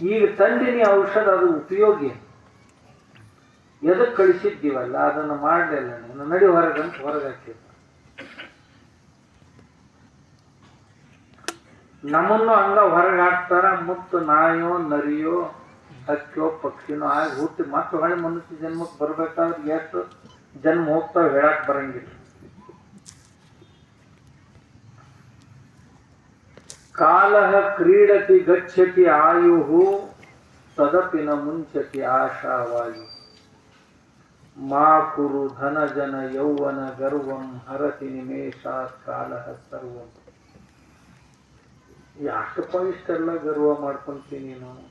ಈಗ ತಂದಿನಿ ಔಷಧ, ಅದು ಉಪಯೋಗಿ. ಎದಕ್ಕೆ ಕಳಿಸಿದ್ದೀವಲ್ಲ ಅದನ್ನು ಮಾಡಲಿಲ್ಲ ನೀನು. ನಡಿ ಹೊರಗಂತ ಹೊರಗಾಕಿ. ನಮ್ಮನ್ನು ಹಂಗ ಹೊರಗೆ ಹಾಕ್ತಾರ ಮುತ್ತು ನಾಯೋ, ನರಿಯೋ, ಹಕ್ಕಿಯೋ, ಪಕ್ಷಿನೋ ಆಗಿ ಹುಟ್ಟಿ ಮತ್ತೆ ಹೊಳೆ ಮನುಷ್ಯ ಜನ್ಮಕ್ಕೆ ಬರ್ಬೇಕಾದ್ರೆ ಎಷ್ಟು ಜನ್ಮ ಹೋಗ್ತಾವ ಹೇಳಕ್ ಬರಂಗಿಲ್ಲ. ಕಾಲ ಕ್ರೀಡತಿ ಗಚ್ಚತಿ ಆಯು ತದಪಿನ ಮುಂಚತಿ ಆಶಾವಾಯು. ಮಾ ಕುರು ಧನ ಜನ ಯೌವನ ಗರ್ವಂ ಹರತಿ ನಿಮೇಷಾತ್ ಕಾಲಃ ಸರ್ವಂ. ಯಾಕಪ್ಪ ಇಷ್ಟೆಲ್ಲ ಗರ್ವ ಮಾಡ್ಕೊಂತೀನಿ ನೀನು?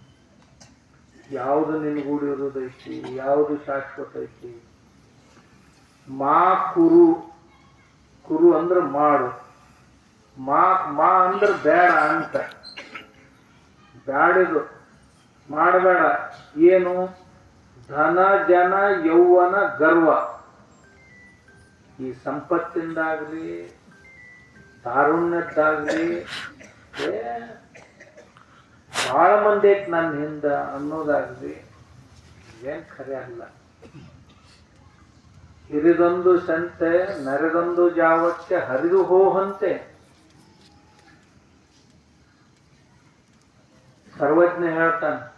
ಯಾವುದು ನಿನ್ಗೂಡಿರೋದೈತಿ ಯಾವುದು ಶಾಶ್ವತ ಐತಿ? ಮಾ ಕುರು ಕುರು ಅಂದ್ರೆ ಮಾಡು. ಮಾ ಮಾ ಅಂದ್ರೆ ಬೇಡ ಅಂತ. ಬ್ಯಾಡಿದು. ಮಾಡಬೇಡ. ಏನು? ಧನ, ಜನ, ಯೌವನ, ಗರ್ವ. ಈ ಸಂಪತ್ತಿಂದಾಗ್ಲಿ, ತಾರುಣ್ಯದ್ದಾಗ್ಲಿ ಬಹಳ ಮಂದಿ ಐತ್ ನನ್ನ ಹಿಂದ ಅನ್ನೋದಾಗ್ಲಿ, ಏನು ಖರೆ ಅಲ್ಲ. ಹಿರಿದೊಂದು ಸಂತೆ, ನರೆದೊಂದು ಜಾವಕ್ಕೆ ಹರಿದು ಹೋಹಂತೆ. ಸರ್ವಜ್ಞ ಹೇಳ್ತಾನೆ.